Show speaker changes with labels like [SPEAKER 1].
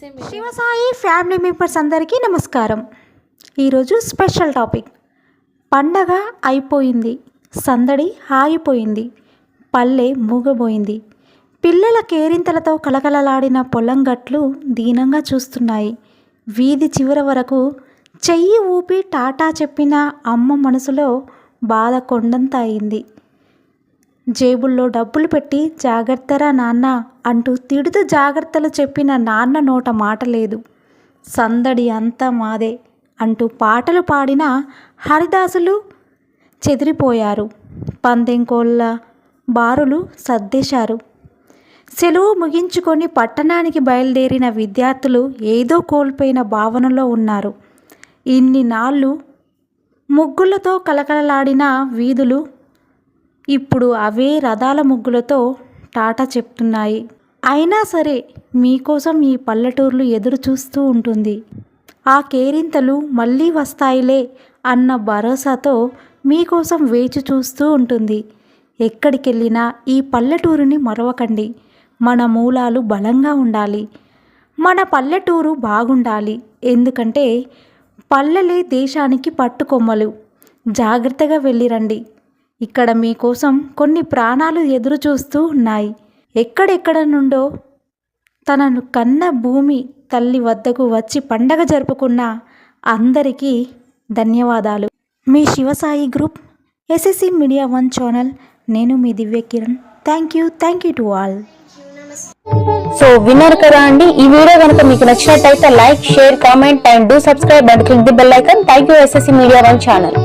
[SPEAKER 1] Family members అందరికీ నమస్కారం. ఈరోజు స్పెషల్ టాపిక్. పండగ అయిపోయింది. సందడి ఆగిపోయింది. పల్లె మూగబోయింది. పిల్లల కేరింతలతో కలకలలాడిన పొలం గట్లు దీనంగా చూస్తున్నాయి. వీధి చివర వరకు చెయ్యి ఊపి టాటా చెప్పిన అమ్మ మనసులో బాధ కొండంత అయింది. జేబుల్లో డబ్బులు పెట్టి జాగ్రత్తరా నాన్న అంటూ తిడుతూ జాగ్రత్తలు చెప్పిన నాన్న నోట మాట లేదు. సందడి అంతా మాదే అంటూ పాటలు పాడిన హరిదాసులు చెదిరిపోయారు. పందెం కోళ్ళ బారులు సర్దేశారు. సెలవు ముగించుకొని పట్టణానికి బయలుదేరిన విద్యార్థులు ఏదో కోల్పోయిన భావనలో ఉన్నారు. ఇన్ని నాళ్ళు ముగ్గులతో కలకలలాడిన వీధులు ఇప్పుడు అవే రథాల ముగ్గులతో టాటా చెప్తున్నాయి. అయినా సరే మీకోసం ఈ పల్లెటూర్లు ఎదురు చూస్తూ ఉంటుంది. ఆ కేరింతలు మళ్ళీ వస్తాయిలే అన్న భరోసాతో మీకోసం వేచి చూస్తూ ఉంటుంది. ఎక్కడికెళ్ళినా ఈ పల్లెటూరుని మరవకండి. మన మూలాలు బలంగా ఉండాలి. మన పల్లెటూరు బాగుండాలి. ఎందుకంటే పల్లెలే దేశానికి పట్టుకొమ్మలు. జాగ్రత్తగా వెళ్ళిరండి. ఇక్కడ మీకోసం కొన్ని ప్రాణాలు ఎదురు చూస్తూ ఉన్నాయి. ఎక్కడెక్కడ నుండో తనను కన్న భూమి తల్లి వద్దకు వచ్చి పండగ జరుపుకున్న అందరికీ ధన్యవాదాలు. మీ Shivasai group SSC media one channel. నేను మీ Divya Kiran thank you thank you to all.
[SPEAKER 2] So విన్నారు కదా అండి ఈ వీడియో కనుక మీకు నచ్చినట్టయితే like share comment and do subscribe and click the bell icon. Thank you SSC media one channel.